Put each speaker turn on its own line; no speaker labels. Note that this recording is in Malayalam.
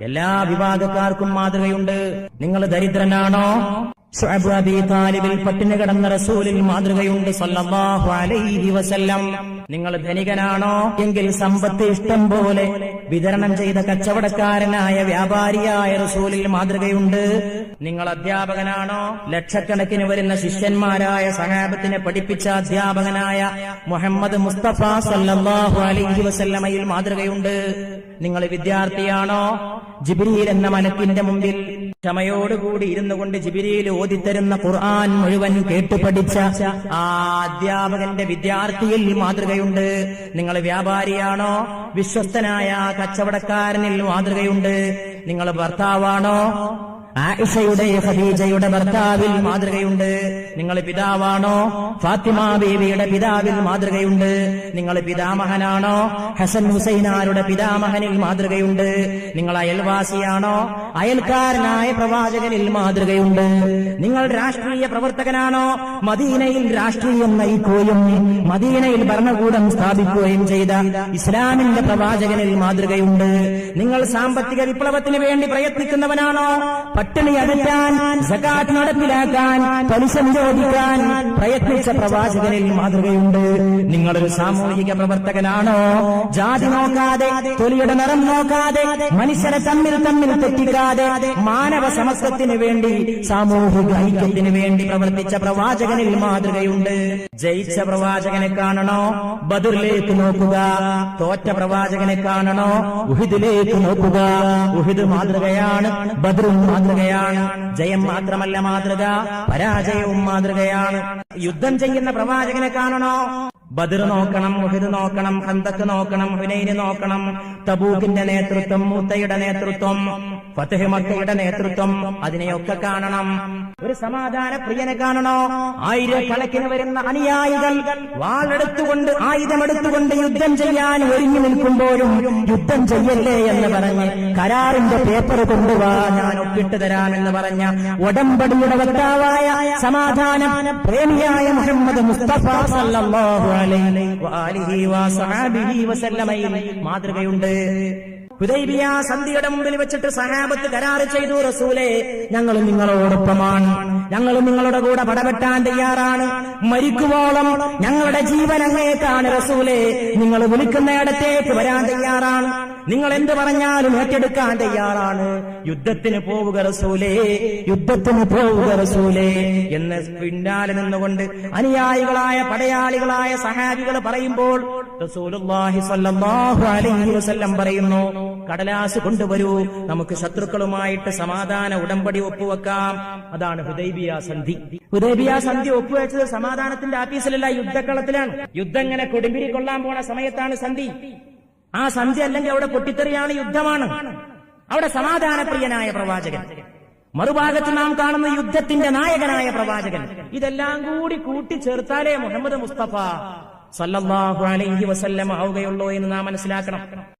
എല്ലാ വിഭാഗക്കാർക്കും മാതൃകയുണ്ട്. നിങ്ങൾ ദരിദ്രനാണോ? താലിബിൽ പട്ടിണി കിടന്ന റസൂലിൽ മാതൃകയുണ്ട് സല്ലല്ലാഹു അലൈഹി വസല്ലം. നിങ്ങൾ ധനികനാണോ? എങ്കിൽ സമ്പത്ത് ഇഷ്ടം പോലെ വിതരണം ചെയ്ത കച്ചവടക്കാരനായ വ്യാപാരിയായ റസൂലിൽ മാതൃകയുണ്ട്. നിങ്ങൾ അധ്യാപകനാണോ? ലക്ഷക്കണക്കിന് വരുന്ന ശിഷ്യന്മാരായ സഹാബത്തിനെ പഠിപ്പിച്ച അധ്യാപകനായ മുഹമ്മദ് മുസ്തഫ സല്ലാഹു അലൈഹി വസല്ലമയിൽ മാതൃകയുണ്ട്. നിങ്ങൾ വിദ്യാർത്ഥിയാണോ? ജിബ്രീൽ എന്ന മലക്കിന്റെ മുമ്പിൽ ക്ഷമയോടുകൂടി ഇരുന്നു കൊണ്ട് ജിബിരിയിൽ ഓതിത്തരുന്ന ഖുർആൻ മുഴുവൻ കേട്ടു പഠിച്ച ആ അധ്യാപകന്റെ വിദ്യാർത്ഥിയിൽ മാതൃകയുണ്ട്. നിങ്ങൾ വ്യാപാരിയാണോ? വിശ്വസ്തനായ കച്ചവടക്കാരനിൽ മാതൃകയുണ്ട്. നിങ്ങൾ ഭർത്താവാണോ? ആയിഷയുടെ ഖദീജയുടെ ഭർത്താവിൽ മാതൃകയുണ്ട്. നിങ്ങൾ പിതാവാണോ? ഫാത്തിമ ബീവിയുടെ പിതാവിൽ മാതൃകയുണ്ട്. നിങ്ങൾ പിതാമഹനാണോ? ഹസൻ ഹുസൈനാരുടെ പിതാമഹനിൽ മാതൃകയുണ്ട്. നിങ്ങൾ അയൽവാസിയാണോ? അയൽക്കാരനായ പ്രവാചകനിൽ മാതൃകയുണ്ട്. നിങ്ങൾ രാഷ്ട്രീയ പ്രവർത്തകനാണോ? മദീനയിൽ രാഷ്ട്രീയം നയിക്കുകയും മദീനയിൽ ഭരണകൂടം സ്ഥാപിക്കുകയും ചെയ്ത ഇസ്ലാമിന്റെ പ്രവാചകനിൽ മാതൃകയുണ്ട്. നിങ്ങൾ സാമ്പത്തിക വിപ്ലവത്തിന് വേണ്ടി പ്രയത്നിക്കുന്നവനാണോ? പട്ടിണി അകറ്റാൻ സകാത്ത് നടപ്പിലാക്കാൻ പലിശ നിരോധിക്കാൻ പ്രയത്നിച്ച പ്രവാചകനിൽ മാതൃകയുണ്ട്. നിങ്ങളൊരു സാമൂഹിക പ്രവർത്തകനാണോ? ജാതി നോക്കാതെ തൊലിയുടെ നിറം നോക്കാതെ മനുഷ്യരെ തമ്മിൽ തമ്മിൽ തെറ്റിക്കാതെ മാനവ സമത്വത്തിന് വേണ്ടി സാമൂഹിക ഐക്യത്തിന് വേണ്ടി പ്രവർത്തിച്ച പ്രവാചകനിൽ മാതൃകയുണ്ട്. ജയിച്ച പ്രവാചകനെ കാണണോ? ബദറിലേക്ക് നോക്കുക. തോറ്റ പ്രവാചകനെ കാണണോ? ഉഹിദിലേക്ക് നോക്കുക. ഉഹിദ് മാതൃകയാണ് ബദറും മാതൃകയാണ്. ജയം മാത്രമല്ല മാതൃക പരാജയവും മാതൃകയാണ്. യുദ്ധം ചെയ്യുന്ന പ്രവാചകനെ കാണണോ? ബദർ നോക്കണം മുഹിദ് നോക്കണം ഹന്തക്ക് നോക്കണം ഹുനൈന് നോക്കണം. തബൂക്കിന്റെ നേതൃത്വം മൂത്തയുടെ നേതൃത്വം ഫതഹ് മക്കയുടെ നേതൃത്വം അതിനെയൊക്കെ കാണണം. ഒരു സമാധാന പ്രിയനെ കാണണോ? ആയിരക്കണക്കിന് വരുന്ന അനുയായികൾ വാളെടുത്തുകൊണ്ട് ആയുധമെടുത്തുകൊണ്ട് യുദ്ധം ചെയ്യാൻ ഒരുങ്ങി നിൽക്കുമ്പോഴും യുദ്ധം ചെയ്യല്ലേ എന്ന് പറഞ്ഞ് കരാറിന്റെ പേപ്പർ കൊണ്ടുവാ ഞാൻ ഒപ്പിട്ട് തരാമെന്ന് പറഞ്ഞ ഉടമ്പടിയുടെ വക്താവായ സമാധാന പ്രേമിയായ മുഹമ്മദ് മുസ്തഫ സല്ലല്ലാഹു മാതൃകയുണ്ട്. സന്ധിയുടെ മുമ്പിൽ വെച്ചിട്ട് സഹാബത്ത് കരാർ ചെയ്തു റസൂലെ ഞങ്ങൾ നിങ്ങളോടൊപ്പമാണ്. ഞങ്ങൾ നിങ്ങളുടെ കൂടെ പടപെട്ടാൻ തയ്യാറാണ്. മരിക്കുവോളം ഞങ്ങളുടെ ജീവൻ അങ്ങേക്കാണ് റസൂലെ നിങ്ങൾ വിളിക്കുന്നിടത്തേക്ക് വരാൻ തയ്യാറാണ്. നിങ്ങൾ എന്ത് പറഞ്ഞാലും ഏറ്റെടുക്കാൻ തയ്യാറാണ്. യുദ്ധത്തിന് പോവുക റസൂലേ യുദ്ധത്തിന് പോവുക റസൂലേ എന്ന് പിന്നാലെ നിന്നുകൊണ്ട് അനുയായികളായ പടയാളികളായ സഹാബികൾ പറയുമ്പോൾ റസൂലുള്ളാഹി അലൈഹി വസല്ലം പറയുന്നു കടലാസ് കൊണ്ടുവരൂ നമുക്ക് ശത്രുക്കളുമായിട്ട് സമാധാന ഉടമ്പടി ഒപ്പുവെക്കാം. അതാണ് ഹുദൈബിയ സന്ധി. ഹുദൈബിയ സന്ധി ഒപ്പുവെച്ചത് സമാധാനത്തിന്റെ ആഫീസിലല്ല യുദ്ധക്കളത്തിലാണ്. യുദ്ധം ഇങ്ങനെ കൊടുമ്പിരി കൊള്ളാൻ പോണ സമയത്താണ് സന്ധി. ആ സന്ധി അല്ലെങ്കിൽ അവിടെ പൊട്ടിത്തെറിയാണ് യുദ്ധമാണ്. അവിടെ സമാധാനപ്രിയനായ പ്രവാചകൻ. മറുഭാഗത്ത് നാം കാണുന്ന യുദ്ധത്തിന്റെ നായകനായ പ്രവാചകൻ. ഇതെല്ലാം കൂടി കൂട്ടിച്ചേർത്താലേ മുഹമ്മദ് മുസ്തഫ. സല്ലല്ലാഹു അലൈഹി വസല്ലം ആവുകയുള്ളൂ എന്ന് നാം മനസ്സിലാക്കണം.